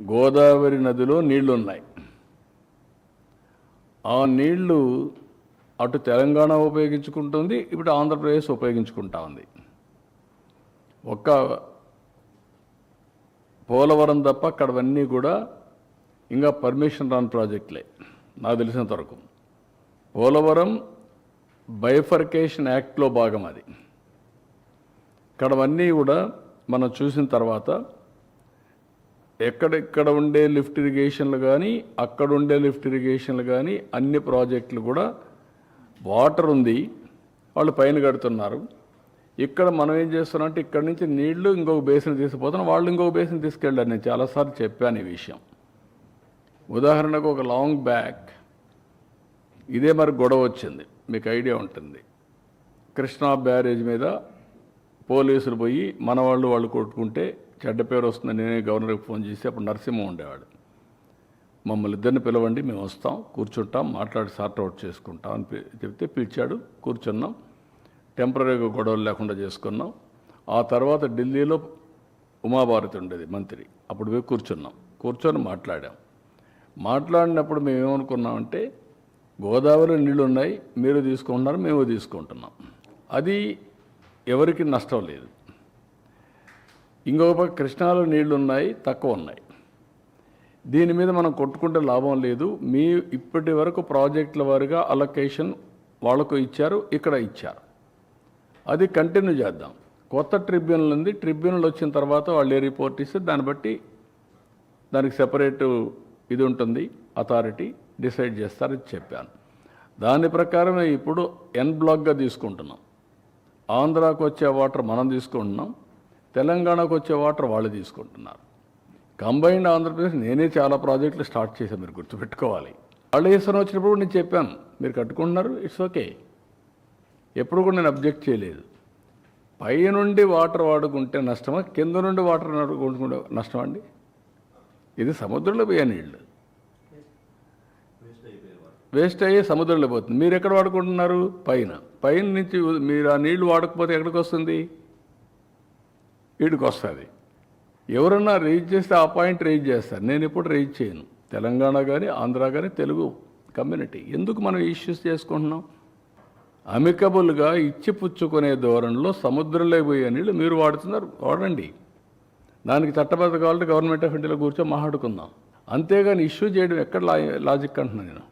గోదావరి నదిలో నీళ్ళు ఉన్నాయి ఆ నీళ్ళు అటు తెలంగాణ ఉపయోగించుకుంటుంది ఇప్పుడు ఆంధ్రప్రదేశ్ ఉపయోగించుకుంటా ఉంది. ఒక్క పోలవరం తప్ప అక్కడవన్నీ కూడా ఇంకా పర్మిషన్ రాని ప్రాజెక్టులే నాకు తెలిసినంత వరకు. పోలవరం బైఫర్కేషన్ యాక్ట్లో భాగం అది. ఇక్కడవన్నీ కూడా మనం చూసిన తర్వాత ఎక్కడెక్కడ ఉండే లిఫ్ట్ ఇరిగేషన్లు కానీ అక్కడ ఉండే లిఫ్ట్ ఇరిగేషన్లు కానీ అన్ని ప్రాజెక్టులు కూడా వాటర్ ఉంది. వాళ్ళు పైన కడుతున్నారు. ఇక్కడ మనం ఏం చేస్తున్నామంటే ఇక్కడ నుంచి నీళ్ళు ఇంకొక బేసిన్ తీసుకుపోతున్నాం వాళ్ళు ఇంకొక బేసిన్ తీసుకెళ్ళారు. నేను చాలాసార్లు చెప్పాను ఈ విషయం. ఉదాహరణకు ఒక లాంగ్ బ్యాక్. ఇదే మరి గొడవ వచ్చింది. మీకు ఐడియా ఉంటుంది. కృష్ణా బ్యారేజ్ మీద పోలీసులు పోయి మన వాళ్ళు వాళ్ళు కొట్టుకుంటే చెడ్డ పేరు వస్తుంది నేనే గవర్నర్కి ఫోన్ చేసి అప్పుడు నరసింహం ఉండేవాడు. మమ్మల్ని ఇద్దరిని పిలవండి మేము వస్తాం కూర్చుంటాం మాట్లాడి సార్ట్ అవుట్ చేసుకుంటాం అని చెప్తే పిలిచాడు కూర్చున్నాం టెంపరీగా గొడవలు లేకుండా చేసుకున్నాం. ఆ తర్వాత ఢిల్లీలో ఉమాభారతి ఉండేది మంత్రి. అప్పుడు పోయి కూర్చున్నాం కూర్చొని మాట్లాడాం. మాట్లాడినప్పుడు మేము ఏమనుకున్నామంటే గోదావరి నీళ్ళు ఉన్నాయి మీరు తీసుకుంటున్నారు మేము తీసుకుంటున్నాం. అది ఎవరికి నష్టం లేదు. ఇంకొక పక్క కృష్ణాలో నీళ్ళు ఉన్నాయి తక్కువ ఉన్నాయి. దీని మీద మనం కొట్టుకుంటే లాభం లేదు. మీ ఇప్పటి వరకు ప్రాజెక్టుల వారిగా అలొకేషన్ వాళ్ళకు ఇచ్చారు ఇక్కడ ఇచ్చారు. అది కంటిన్యూ చేద్దాం. కొత్త ట్రిబ్యునల్ ఉంది ట్రిబ్యునల్ వచ్చిన తర్వాత వాళ్ళు ఏ రిపోర్ట్ ఇస్తే దాన్ని బట్టి దానికి సెపరేట్ ఇది ఉంటుంది అథారిటీ డిసైడ్ చేస్తారని చెప్పాను. దాని ప్రకారం ఇప్పుడు ఎన్ బ్లాక్గా తీసుకుంటున్నాం. ఆంధ్రాకు వచ్చే వాటర్ మనం తీసుకుంటున్నాం. తెలంగాణకు వచ్చే వాటర్ వాళ్ళు తీసుకుంటున్నారు. కంబైన్డ్ ఆంధ్రప్రదేశ్ నేనే చాలా ప్రాజెక్టులు స్టార్ట్ చేశాను మీరు గుర్తుపెట్టుకోవాలి. వాళ్ళు వేసిన వచ్చినప్పుడు నేను చెప్పాను మీరు కట్టుకుంటున్నారు ఇట్స్ ఓకే ఎప్పుడు కూడా నేను అబ్జెక్ట్ చేయలేదు. పై నుండి వాటర్ వాడుకుంటే నష్టమా కింద నుండి వాటర్ వాడుకుంటే నష్టమా అండి? ఇది సముద్రంలో పోయే నీళ్ళు. వేస్ట్ అయ్యి సముద్రంలో పోతుంది. మీరు ఎక్కడ వాడుకుంటున్నారు? పైన. పైన నుంచి మీరు ఆ నీళ్ళు వాడకపోతే ఎక్కడికి వస్తుంది? వీడికి వస్తుంది ఎవరన్నా రీచ్ చేస్తే ఆ పాయింట్ రైజ్ చేస్తారు. నేను ఎప్పుడు రీచ్ చేయను. తెలంగాణ కానీ ఆంధ్ర కానీ తెలుగు కమ్యూనిటీ. ఎందుకు మనం ఇష్యూస్ చేసుకుంటున్నాం? అమికబుల్గా ఇచ్చి పుచ్చుకునే ధోరణిలో సముద్రంలో పోయే నీళ్ళు మీరు వాడుతున్నారు. వాడండి. దానికి చట్టబద్ధ కావాలంటే గవర్నమెంట్ ఆఫ్ ఇండియాలో కూర్చొని మాట్లాడుకుందాం. అంతేగాని ఇష్యూ చేయడం ఎక్కడ లా లాజిక్ అంటున్నాను నేను.